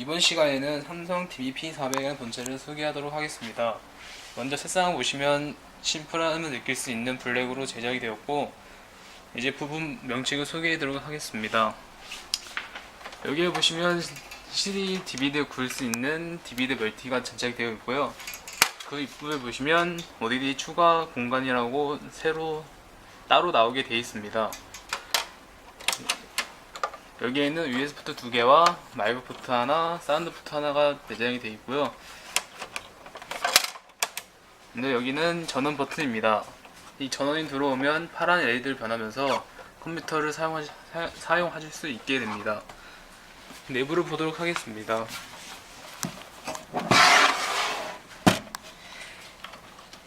이번 시간에는 삼성 TV P400의 본체를 소개하도록 하겠습니다. 먼저 색상을 보시면 심플함을 느낄 수 있는 블랙으로 제작이 되었고 이제 부분 명칭을 소개해드리도록 하겠습니다. 여기에 보시면 CD, DVD 굴수 있는 DVD 멀티가 장착이 되어 있고요. 그 입구에 보시면 ODD 추가 공간이라고 새로 따로 나오게 되어 있습니다. 여기에는 USB 포트 두 개와 마이크 포트 하나, 사운드 포트 하나가 내장이 되어 있고요. 근데 여기는 전원 버튼입니다. 이 전원이 들어오면 파란 LED를 변하면서 컴퓨터를 사용하, 사, 사용하실 수 있게 됩니다. 내부를 보도록 하겠습니다.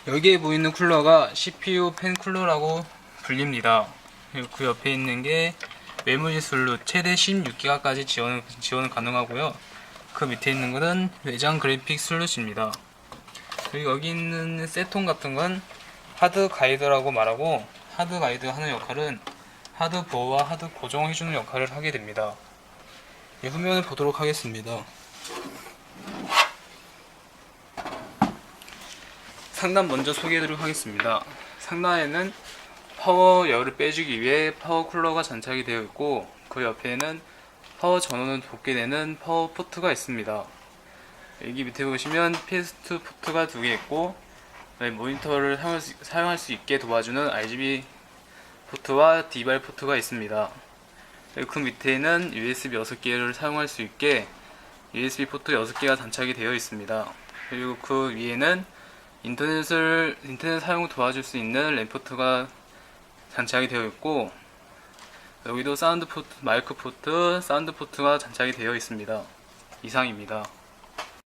여기에 보이는 쿨러가 CPU 팬 쿨러라고 불립니다. 그리고 그 옆에 있는 게 슬롯 최대 16기가까지 지원, 지원 가능하고요. 그 밑에 있는 것은 외장 그래픽 슬롯입니다. 그리고 여기 있는 세통 같은 건 하드 가이드라고 말하고 하드 가이드 하는 역할은 하드 보호와 하드 고정해주는 역할을 하게 됩니다. 이 후면을 보도록 하겠습니다. 상단 먼저 소개해드리도록 하겠습니다. 상단에는 파워 열을 빼주기 위해 파워 쿨러가 장착이 되어 있고 그 옆에는 파워 전원을 돕게 되는 파워 포트가 있습니다. 여기 밑에 보시면 PS2 포트가 두 개 있고 네, 모니터를 사용할 수, 사용할 수 있게 도와주는 RGB 포트와 디발 포트가 있습니다. 그 밑에는 USB 6개를 사용할 수 있게 USB 포트 6개가 장착이 되어 있습니다. 그리고 그 위에는 인터넷을 인터넷 사용을 도와줄 수 있는 램 포트가 장착이 되어 있고 여기도 사운드 포트, 마이크 포트, 사운드 포트가 장착이 되어 있습니다. 이상입니다.